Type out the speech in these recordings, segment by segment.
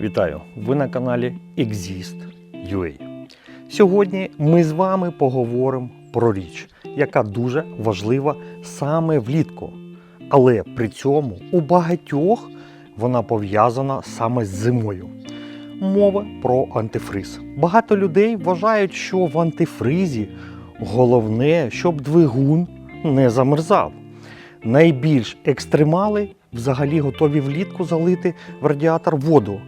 Вітаю! Ви на каналі Exist.ua. Сьогодні ми з вами поговоримо про річ, яка дуже важлива саме влітку. Але при цьому у багатьох вона пов'язана саме з зимою. Мова про антифриз. Багато людей вважають, що в антифризі головне, щоб двигун не замерзав. Найбільш екстремали взагалі готові влітку залити в радіатор воду.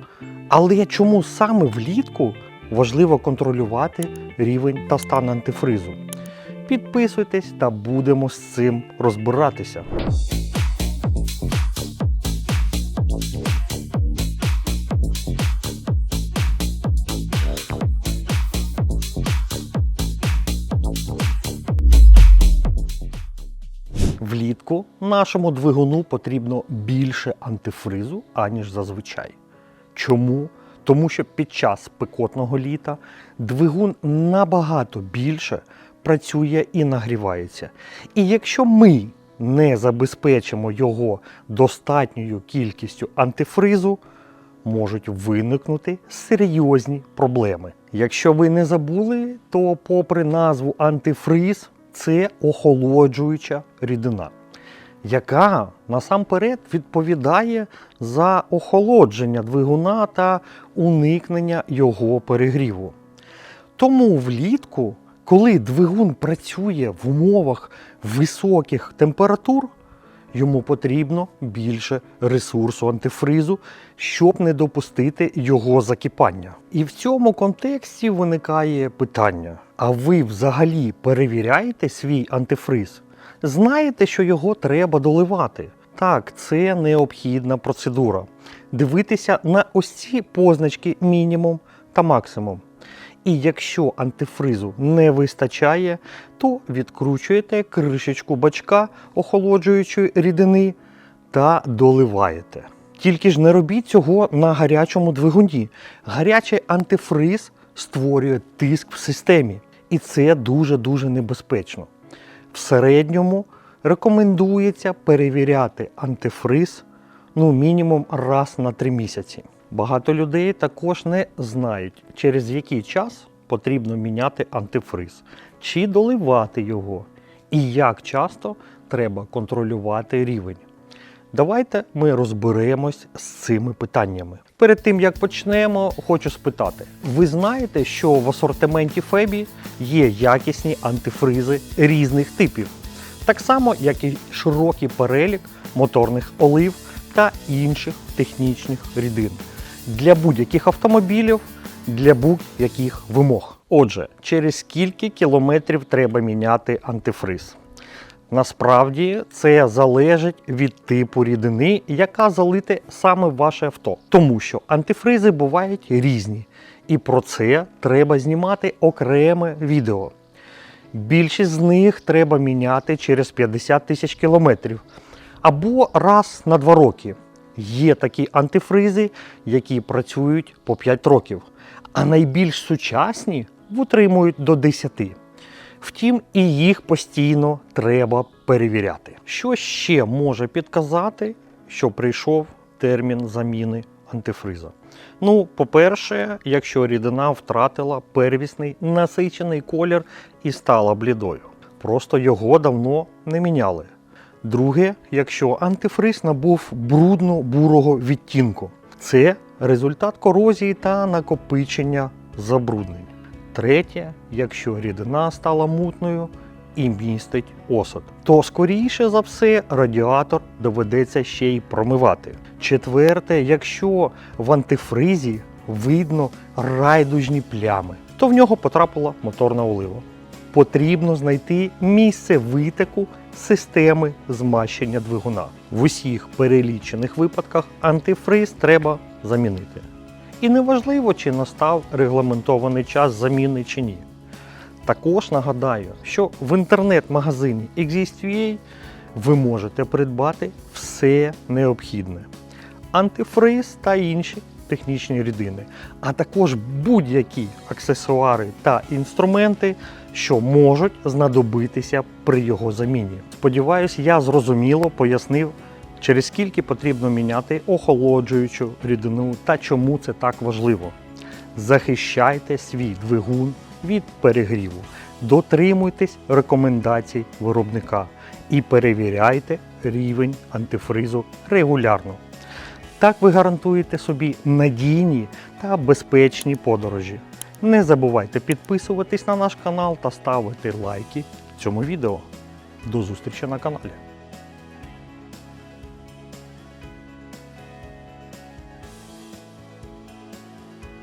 Але чому саме влітку важливо контролювати рівень та стан антифризу? Підписуйтесь та будемо з цим розбиратися. Влітку нашому двигуну потрібно більше антифризу, аніж зазвичай. Чому? Тому що під час спекотного літа двигун набагато більше працює і нагрівається. І якщо ми не забезпечимо його достатньою кількістю антифризу, можуть виникнути серйозні проблеми. Якщо ви не забули, то попри назву антифриз, це охолоджуюча рідина, яка насамперед відповідає за охолодження двигуна та уникнення його перегріву. Тому влітку, коли двигун працює в умовах високих температур, йому потрібно більше ресурсу антифризу, щоб не допустити його закипання. І в цьому контексті виникає питання: а ви взагалі перевіряєте свій антифриз? Знаєте, що його треба доливати? Так, це необхідна процедура. Дивитися на ось ці позначки мінімум та максимум. І якщо антифризу не вистачає, то відкручуєте кришечку бачка охолоджуючої рідини та доливаєте. Тільки ж не робіть цього на гарячому двигуні. Гарячий антифриз створює тиск в системі, і це дуже-дуже небезпечно. В середньому рекомендується перевіряти антифриз ну, мінімум раз на три місяці. Багато людей також не знають, через який час потрібно міняти антифриз, чи доливати його, і як часто треба контролювати рівень. Давайте ми розберемось з цими питаннями. Перед тим як почнемо, хочу спитати: ви знаєте, що в асортименті Фебі є якісні антифризи різних типів, так само як і широкий перелік моторних олив та інших технічних рідин для будь-яких автомобілів, для будь-яких вимог. Отже, через скільки кілометрів треба міняти антифриз? Насправді це залежить від типу рідини, яка залите саме ваше авто, тому що антифризи бувають різні, і про це треба знімати окреме відео. Більшість з них треба міняти через 50 тисяч кілометрів або раз на два роки. Є такі антифризи, які працюють по 5 років, а найбільш сучасні витримують до 10. Втім, і їх постійно треба перевіряти. Що ще може підказати, що прийшов термін заміни антифриза? Ну, по-перше, якщо рідина втратила первісний насичений колір і стала блідою. Просто його давно не міняли. Друге, якщо антифриз набув брудно-бурого відтінку, це результат корозії та накопичення забруднень. Третє, якщо рідина стала мутною і містить осад, то скоріше за все радіатор доведеться ще й промивати. Четверте, якщо в антифризі видно райдужні плями, то в нього потрапила моторна олива. Потрібно знайти місце витоку системи змащення двигуна. В усіх перелічених випадках антифриз треба замінити. І неважливо, чи настав регламентований час заміни чи ні. Також нагадаю, що в інтернет-магазині Exist.ua ви можете придбати все необхідне: антифриз та інші технічні рідини, а також будь-які аксесуари та інструменти, що можуть знадобитися при його заміні. Сподіваюсь, я зрозуміло пояснив через скільки потрібно міняти охолоджуючу рідину та чому це так важливо. Захищайте свій двигун від перегріву, дотримуйтесь рекомендацій виробника і перевіряйте рівень антифризу регулярно. Так ви гарантуєте собі надійні та безпечні подорожі. Не забувайте підписуватись на наш канал та ставити лайки цьому відео. До зустрічі на каналі.